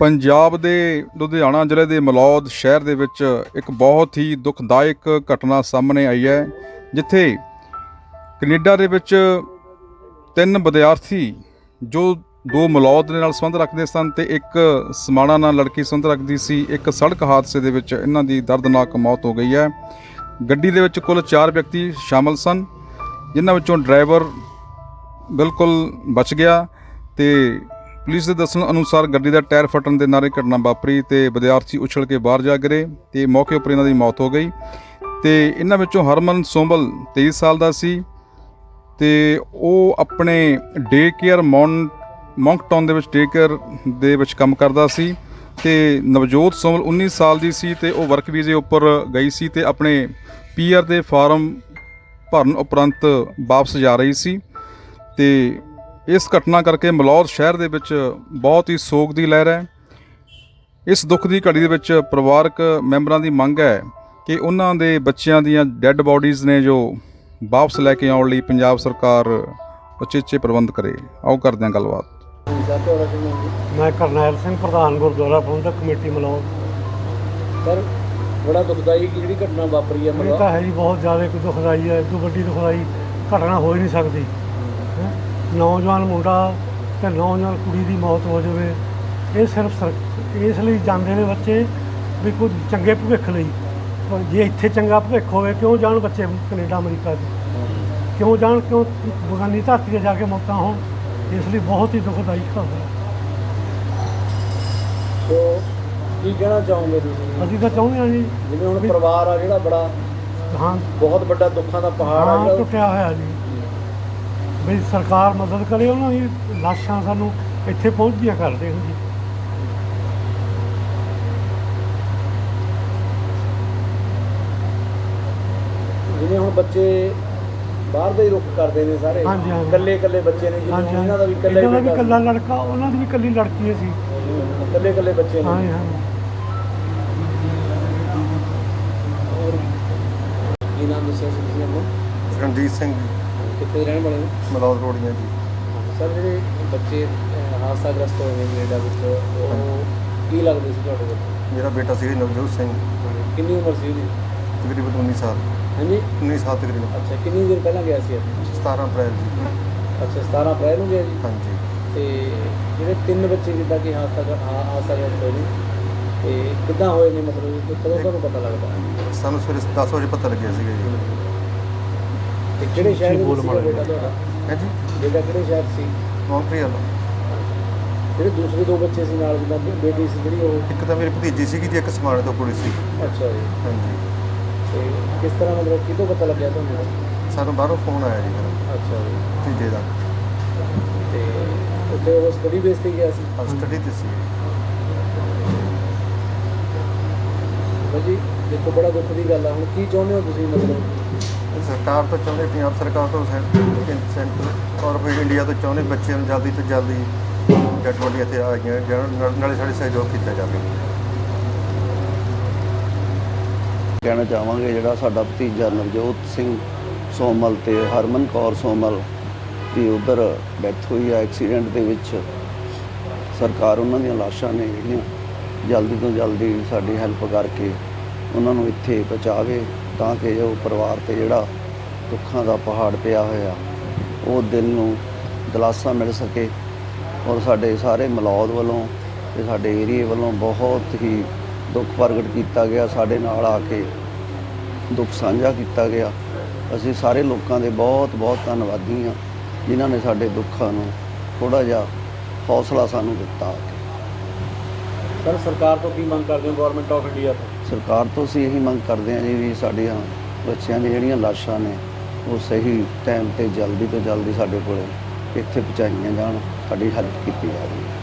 ਪੰਜਾਬ ਦੇ ਲੁਧਿਆਣਾ ਜ਼ਿਲ੍ਹੇ ਦੇ ਮਲੌਦ ਸ਼ਹਿਰ ਦੇ ਵਿੱਚ ਇੱਕ ਬਹੁਤ ਹੀ ਦੁਖਦਾਇਕ ਘਟਨਾ ਸਾਹਮਣੇ ਆਈ ਹੈ, ਜਿੱਥੇ ਕੈਨੇਡਾ ਦੇ ਵਿੱਚ ਤਿੰਨ ਵਿਦਿਆਰਥੀ ਜੋ ਦੋ ਮਲੌਦ ਦੇ ਨਾਲ ਸੰਬੰਧ ਰੱਖਦੇ ਸਨ ਤੇ ਇੱਕ ਸਮਾਣਾ ਨਾਲ ਲੜਕੀ ਸੰਬੰਧ ਰੱਖਦੀ ਸੀ, ਇੱਕ ਸੜਕ ਹਾਦਸੇ ਦੇ ਵਿੱਚ ਇਹਨਾਂ ਦੀ ਦਰਦਨਾਕ ਮੌਤ ਹੋ ਗਈ ਹੈ। ਗੱਡੀ ਦੇ ਵਿੱਚ ਕੁੱਲ 4 ਵਿਅਕਤੀ ਸ਼ਾਮਲ ਸਨ, ਜਿਨ੍ਹਾਂ ਵਿੱਚੋਂ ਡਰਾਈਵਰ ਬਿਲਕੁਲ ਬਚ ਗਿਆ ਤੇ ਪੁਲਿਸ ਦੇ ਦੱਸਣ ਅਨੁਸਾਰ ਗੱਡੀ ਦਾ ਟਾਇਰ ਫਟਣ ਦੇ ਨਾਲ ਇਹ ਘਟਨਾ ਵਾਪਰੀ ਤੇ ਵਿਦਿਆਰਥੀ ਉਛਲ ਕੇ ਬਾਹਰ ਜਾ ਗਰੇ ਤੇ ਮੌਕੇ ਉੱਪਰ ਇਹਨਾਂ ਦੀ ਮੌਤ ਹੋ ਗਈ। ਤੇ ਇਹਨਾਂ ਵਿੱਚੋਂ ਹਰਮਨ ਸੋਮਲ 23 ਸਾਲ ਦਾ ਸੀ ਤੇ ਉਹ ਆਪਣੇ ਡੇ ਕੇਅਰ ਮੌਨ, ਮੌਂਕਟਾਊਨ ਦੇ ਵਿੱਚ ਡੇ ਕੇਅਰ ਦੇ ਵਿੱਚ ਕੰਮ ਕਰਦਾ ਸੀ ਤੇ ਨਵਜੋਤ ਸੋਮਲ 19 ਸਾਲ ਦੀ ਸੀ ਤੇ ਉਹ ਵਰਕ ਵੀਜ਼ੇ ਉੱਪਰ ਗਈ ਸੀ ਤੇ ਆਪਣੇ ਪੀਆਰ ਦੇ ਫਾਰਮ ਭਰਨ ਉਪਰੰਤ ਵਾਪਸ ਜਾ ਰਹੀ ਸੀ। ਤੇ ਇਸ ਘਟਨਾ ਕਰਕੇ ਮਲੌਦ ਸ਼ਹਿਰ ਦੇ ਵਿੱਚ ਬਹੁਤ ਹੀ ਸੋਗ ਦੀ ਲਹਿਰ ਹੈ। ਇਸ ਦੁੱਖ ਦੀ ਘੜੀ ਦੇ ਵਿੱਚ ਪਰਿਵਾਰਕ ਮੈਂਬਰਾਂ ਦੀ ਮੰਗ ਹੈ ਕਿ ਉਹਨਾਂ ਦੇ ਬੱਚਿਆਂ ਦੀਆਂ ਡੈੱਡ ਬਾਡੀਜ਼ ਨੇ ਜੋ ਵਾਪਸ ਲੈ ਕੇ ਆਉਣ ਲਈ ਪੰਜਾਬ ਸਰਕਾਰ ਉਚੇਚੇ ਪ੍ਰਬੰਧ ਕਰੇ। ਆਓ ਕਰਦੇ ਹਾਂ ਗੱਲਬਾਤ। ਮੈਂ ਕਰਨੈਲ ਸਿੰਘ ਪ੍ਰਧਾਨ ਗੁਰਦੁਆਰਾ ਪ੍ਰਬੰਧਕ ਕਮੇਟੀ ਮਲੌਦ ਸਰ ਬੜਾ ਦੁਖਦਾਈ ਕਿ ਜਿਹੜੀ ਘਟਨਾ ਵਾਪਰੀ ਹੈ ਇਹ ਮਤਲਬ ਤਾਂ ਹੈ ਜੀ ਬਹੁਤ ਜ਼ਿਆਦਾ ਕੋਈ ਦੁਖਦਾਈ ਹੈ ਇਦੋਂ ਵੱਡੀ ਦੁਖਦਾਈ ਘਟਨਾ ਹੋ ਹੀ ਨਹੀਂ ਸਕਦੀ। ਨੌਜਵਾਨ ਮੁੰਡਾ ਤੇ ਨੌਜਵਾਨ ਕੁੜੀ ਦੀ ਮੌਤ ਹੋ ਜਾਵੇ। ਇਹ ਸਿਰਫ ਸਰ- ਇਸ ਲਈ ਜਾਂਦੇ ਨੇ ਬੱਚੇ ਵੀ ਕੋਈ ਚੰਗੇ ਭਵਿੱਖ ਲਈ। ਪਰ ਜੇ ਇੱਥੇ ਚੰਗਾ ਭਵਿੱਖ ਹੋਵੇ ਕਿਉਂ ਜਾਣ ਬੱਚੇ ਕੈਨੇਡਾ ਅਮਰੀਕਾ 'ਚ? ਕਿਉਂ ਜਾਣ ਕਿਉਂ ਬਗਾਨੀ ਧਰਤੀ 'ਤੇ ਜਾ ਕੇ ਮੌਤਾਂ ਹੋਣ? ਇਸ ਲਈ ਬਹੁਤ ਹੀ ਦੁਖਦਾਈ ਖਬਰ ਹੈ। ਸੋ ਕੀ ਕਹਿਣਾ ਚਾਹੋਗੇ ਤੁਸੀਂ? ਅਸੀਂ ਤਾਂ ਚਾਹੁੰਦੇ ਹਾਂ ਜੀ ਜਿਵੇਂ ਹੁਣ ਪਰਿਵਾਰ ਆ ਜਿਹੜਾ ਬੜਾ ਹਾਂ। ਬਹੁਤ ਵੱਡਾ ਦੁੱਖਾਂ ਦਾ ਪਹਾੜ ਆ ਹਾਂ ਜਿਹੜਾ ਟੁੱਟਿਆ ਹੋਇਆ ਜੀ। ਵੀ ਸਰਕਾਰ ਮਦਦ ਕਰੇ ਉਹਨਾਂ ਦੀ ਲਾਸ਼ਾਂ ਸਾਨੂੰ ਇੱਥੇ ਪਹੁੰਚਦੀਆਂ ਕਰ ਦੇਣ ਜੀ ਜਿਵੇਂ ਹੁਣ ਬੱਚੇ ਬਾਹਰ ਦਾ ਹੀ ਰੁੱਖ ਕਰਦੇ ਨੇ ਸਾਰੇ। ਹਾਂਜੀ, ਹਾਂਜੀ। ਇਕੱਲੇ ਇਕੱਲੇ ਬੱਚੇ ਨੇ ਜਿਵੇਂ ਇਹਨਾਂ ਦਾ ਵੀ ਇਕੱਲਾ ਇਹਨਾਂ ਦਾ ਵੀ ਬੇਟਾ ਇਕੱਲਾ ਲੜਕਾ ਉਹਨਾਂ ਦੀ ਵੀ ਇਕੱਲੀ ਲੜਕੀ ਸੀ। ਇਕੱਲੇ ਇਕੱਲੇ ਬੱਚੇ ਹਾਂ ਨੇ ਹਾਂ ਕੀ ਨਾਮ ਦੱਸਿਆ ਸੀ ਤੁਸੀਂ ਆਪਣਾ? ਰਣਜੀਤ ਸਿੰਘ ਕਿੱਥੇ ਦੇ ਰਹਿਣ ਵਾਲੇ ਹੋ? ਮਲੌਦ ਰੋੜੀਆਂ ਜੀ। ਸਰ ਜਿਹੜੇ ਬੱਚੇ ਅਹ, ਹਾਦਸਾਗ੍ਰਸਤ ਹੋਏ ਨੇ ਕੈਨੇਡਾ ਵਿੱਚ ਉਹ ਕੀ ਲੱਗਦੇ ਸੀ ਤੁਹਾਡੇ ਕੋਲ? ਮੇਰਾ ਬੇਟਾ ਸੀ ਨਵਜੋਤ ਸਿੰਘ। ਕਿੰਨੀ ਉਮਰ ਸੀ ਉਹਦੀ? ਤਕਰੀਬਨ 19 ਸਾਲ। ਹਾਂਜੀ। 19 ਸਾਲ ਤਕਰੀਬਨ। ਅੱਛਾ ਕਿੰਨੀ ਦਿਨ ਪਹਿਲਾਂ ਗਿਆ ਸੀ ਇੱਥੇ? 17 ਅਪ੍ਰੈਲ ਜੀ। ਅੱਛਾ 17 ਅਪ੍ਰੈਲ ਨੂੰ ਗਿਆ ਜੀ? ਹਾਂਜੀ। ਤੇ ਜਿਹੜੇ ਤਿੰਨ ਬੱਚੇ ਜਿੱਦਾਂ ਕਿ ਹਾਦਸਾ ਹਾ- ਹਾਦਸਾ ਹੋਏ ਨੇ ਤੇ ਕਿੱਦਾਂ ਹੋਏ ਨੇ ਮਤਲਬ ਕਿ ਕਦੋਂ ਤੁਹਾਨੂੰ ਪਤਾ ਲੱਗਦਾ? ਸਾਨੂੰ ਸਵੇਰੇ 10 ਵਜੇ ਪਤਾ ਲੱਗਿਆ ਸੀਗਾ ਜੀ। ਤੇ ਕਿਹੜੇ ਸ਼ਹਿਰ ਦੇ ਬੋਲ ਮਾੜਾ ਬੇਟਾ ਤੁਹਾਡਾ? ਹੈ ਜੀ ਬੇਟਾ ਕਿਹੜੇ ਸ਼ਹਿਰ ਸੀ? ਮੌਂਟਰੀਅਲ ਜਿਹੜੇ ਦੂਸਰੇ ਦੋ ਬੱਚੇ ਸੀ ਨਾਲ ਜਿੱਦਾਂ ਬੇਟੀ ਸੀ ਜਿਹੜੀ ਉਹ? ਇੱਕ ਤਾਂ ਮੇਰੀ ਭਤੀਜੀ ਸੀਗੀ ਜੀ ਇੱਕ ਸਮਾਣੇ ਤੋਂ ਕੁੜੀ ਸੀ। ਅੱਛਾ ਜੀ। ਹਾਂਜੀ। ਤੇ ਕਿਸ ਤਰ੍ਹਾਂ ਮਤਲਬ ਕਿਦੋਂ ਪਤਾ ਲੱਗਿਆ ਤੁਹਾਨੂੰ? ਸਾਨੂੰ ਬਾਹਰੋਂ ਫੋਨ ਆਇਆ ਜੀ ਅੱਛਾ ਜੀ। ਭਤੀਜੇ ਦਾ। ਤੇ ਉੱਥੇ ਉਹ ਸਟੱਡੀ ਬੇਸ ਤੇ ਗਿਆ ਸੀ? ਸਟੱਡੀ ਤੇ ਸੀ। ਭਾਜੀ ਦੇਖੋ ਬੜਾ ਦੁੱਖ ਦੀ ਗੱਲ ਆ। ਹੁਣ ਕੀ ਚਾਹੁੰਦੇ ਹੋ ਤੁਸੀਂ ਮਤਲਬ? ਸਰਕਾਰ ਤੋਂ ਚਾਹੁੰਦੇ ਪੰਜਾਬ ਸਰਕਾਰ ਤੋਂ ਸੈਂਟਰ ਔਰ ਫਿਰ ਇੰਡੀਆ ਤੋਂ ਚਾਹੁੰਦੇ ਬੱਚਿਆਂ ਨੂੰ ਜਲਦੀ ਤੋਂ ਜਲਦੀ ਡੈਡ ਇੱਥੇ ਆ ਗਈਆਂ ਜਿਹਨਾਂ ਨਾਲੇ ਸਾਡੇ ਸਹਿਯੋਗ ਕੀਤਾ ਜਾਵੇ। ਕਹਿਣਾ ਚਾਹਾਂਗੇ ਜਿਹੜਾ ਸਾਡਾ ਭਤੀਜਾ ਨਵਜੋਤ ਸਿੰਘ ਸੋਮਲ ਤੇ ਹਰਮਨ ਕੌਰ ਸੋਮਲ ਦੀ ਉਧਰ ਡੈਥ ਹੋਈ ਹੈ ਐਕਸੀਡੈਂਟ ਦੇ ਵਿੱਚ ਸਰਕਾਰ ਉਹਨਾਂ ਦੀਆਂ ਲਾਸ਼ਾਂ ਨੇ ਜਿਹੜੀਆਂ ਜਲਦੀ ਤੋਂ ਜਲਦੀ ਸਾਡੀ ਹੈਲਪ ਕਰਕੇ ਉਹਨਾਂ ਨੂੰ ਇੱਥੇ ਪਹੁੰਚਾਵੇ। ਤਾਂ ਕਿ ਉਹ ਪਰਿਵਾਰ ਤੇ ਜਿਹੜਾ ਦੁੱਖਾਂ ਦਾ ਪਹਾੜ ਪਿਆ ਹੋਇਆ, ਉਹ ਦਿਲ ਨੂੰ ਦਿਲਾਸਾ ਮਿਲ ਸਕੇ ਔਰ ਸਾਡੇ ਸਾਰੇ ਮਲੌਦ ਵੱਲੋਂ ਤੇ ਸਾਡੇ ਏਰੀਏ ਵੱਲੋਂ ਬਹੁਤ ਹੀ ਦੁੱਖ ਪ੍ਰਗਟ ਕੀਤਾ ਗਿਆ, ਸਾਡੇ ਨਾਲ ਆ ਕੇ ਦੁੱਖ ਸਾਂਝਾ ਕੀਤਾ ਗਿਆ। ਅਸੀਂ ਸਾਰੇ ਲੋਕਾਂ ਦੇ ਬਹੁਤ ਬਹੁਤ ਧੰਨਵਾਦੀ ਹਾਂ, ਜਿਨ੍ਹਾਂ ਨੇ ਸਾਡੇ ਦੁੱਖਾਂ ਨੂੰ ਥੋੜਾ ਜਿਹਾ ਹੌਸਲਾ ਸਾਨੂੰ ਦਿੱਤਾ। ਸਰ, ਸਰਕਾਰ ਤੋਂ ਕੀ ਮੰਗ ਕਰਦੇ ਹੋ ਗਵਰਨਮੈਂਟ ਆਫ ਇੰਡੀਆ ਤੋਂ? ਸਰਕਾਰ ਤੋਂ ਅਸੀਂ ਇਹੀ ਮੰਗ ਕਰਦੇ ਹਾਂ ਜੀ ਵੀ ਸਾਡੀਆਂ ਬੱਚਿਆਂ ਦੀਆਂ ਜਿਹੜੀਆਂ ਲਾਸ਼ਾਂ ਨੇ, ਉਹ ਸਹੀ ਟਾਈਮ ਤੇ ਜਲਦੀ ਤੋਂ ਜਲਦੀ ਸਾਡੇ ਕੋਲ ਇੱਥੇ ਪਹੁੰਚਾਈਆਂ ਜਾਣ, ਸਾਡੀ ਹੈਲਪ ਕੀਤੀ ਜਾਵੇ।